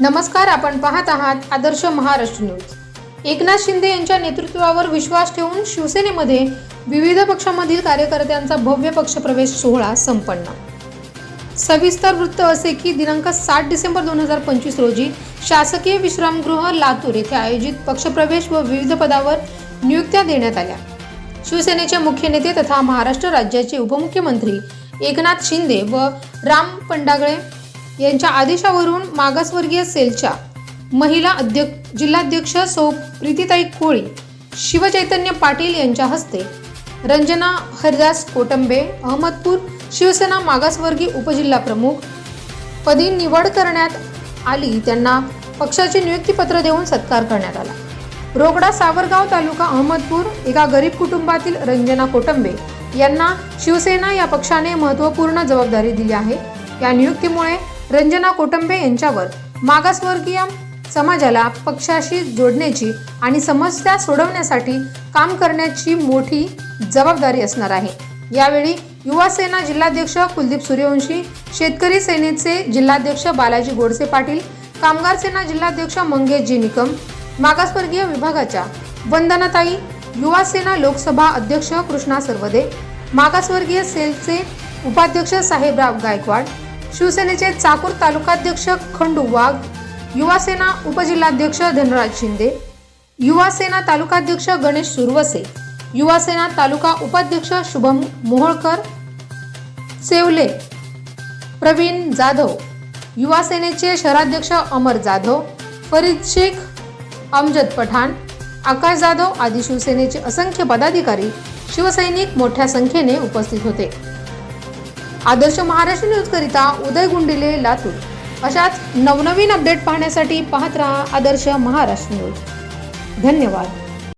नमस्कार आपण पाहत आहात आदर्श महाराष्ट्र न्यूज. एकनाथ शिंदे यांच्या नेतृत्वावर विश्वास ठेवून शिवसेनेमध्ये विविध पक्षामधील कार्यकर्त्यांचा भव्य पक्षप्रवेश सोहळा संपन्न. सविस्तर वृत्त असे की दिनांक सात डिसेंबर दोन हजार पंचवीस रोजी शासकीय विश्रामगृह लातूर येथे आयोजित पक्षप्रवेश व विविध पदावर नियुक्त्या देण्यात आल्या. शिवसेनेचे मुख्य नेते तथा महाराष्ट्र राज्याचे उपमुख्यमंत्री एकनाथ शिंदे व राम पंडागळे यांच्या आदेशावरून मागासवर्गीय सेलच्या महिला अध्यक्ष जिल्हाध्यक्ष सौ प्रीतीताई कोळी शिवचैतन्य पाटील यांच्या हस्ते रंजना हरिदास कोटंबे अहमदपूर शिवसेना मागासवर्गीय उपजिल्हा प्रमुख पदी निवड करण्यात आली. त्यांना पक्षाचे नियुक्तीपत्र देऊन सत्कार करण्यात आला. रोगडा सावरगाव तालुका अहमदपूर एका गरीब कुटुंबातील रंजना कोटंबे यांना शिवसेना या पक्षाने महत्त्वपूर्ण जबाबदारी दिली आहे. या नियुक्तीमुळे रंजना कोटंबे यांच्यावर मागासवर्गीय समाजाला पक्षाशी जोडण्याची आणि समस्या सोडवण्यासाठी काम करण्याची मोठी जबाबदारी असणार आहे. यावेळी युवा सेना जिल्हाध्यक्ष कुलदीप सूर्यवंशी शेतकरी सेनेचे जिल्हाध्यक्ष बालाजी गोडसे पाटील कामगार सेना जिल्हाध्यक्ष मंगेशजी निकम मागासवर्गीय विभागाच्या वंदनाताई युवा सेना लोकसभा अध्यक्ष कृष्णा सर्वदे मागासवर्गीय सेलचे उपाध्यक्ष साहेबराव गायकवाड शिवसेनेचे चाकूर तालुकाध्यक्ष खंडू वाघ युवा सेना उपजिल्हाध्यक्ष धनराज शिंदे युवा सेना तालुकाध्यक्ष गणेश सुरवसे युवा सेना तालुका उपाध्यक्ष शुभम मोहोळकर सेवले प्रवीण जाधव युवा सेनेचे शहराध्यक्ष अमर जाधव फरीद शेख अमजद पठाण आकाश जाधव आदी शिवसेनेचे असंख्य पदाधिकारी शिवसैनिक मोठ्या संख्येने उपस्थित होते. आदर्श महाराष्ट्र न्यूज करिता उदय गुंडिले लातूर. अशाच नवनवीन अपडेट पाहण्यासाठी पाहत रहा आदर्श महाराष्ट्र न्यूज. धन्यवाद.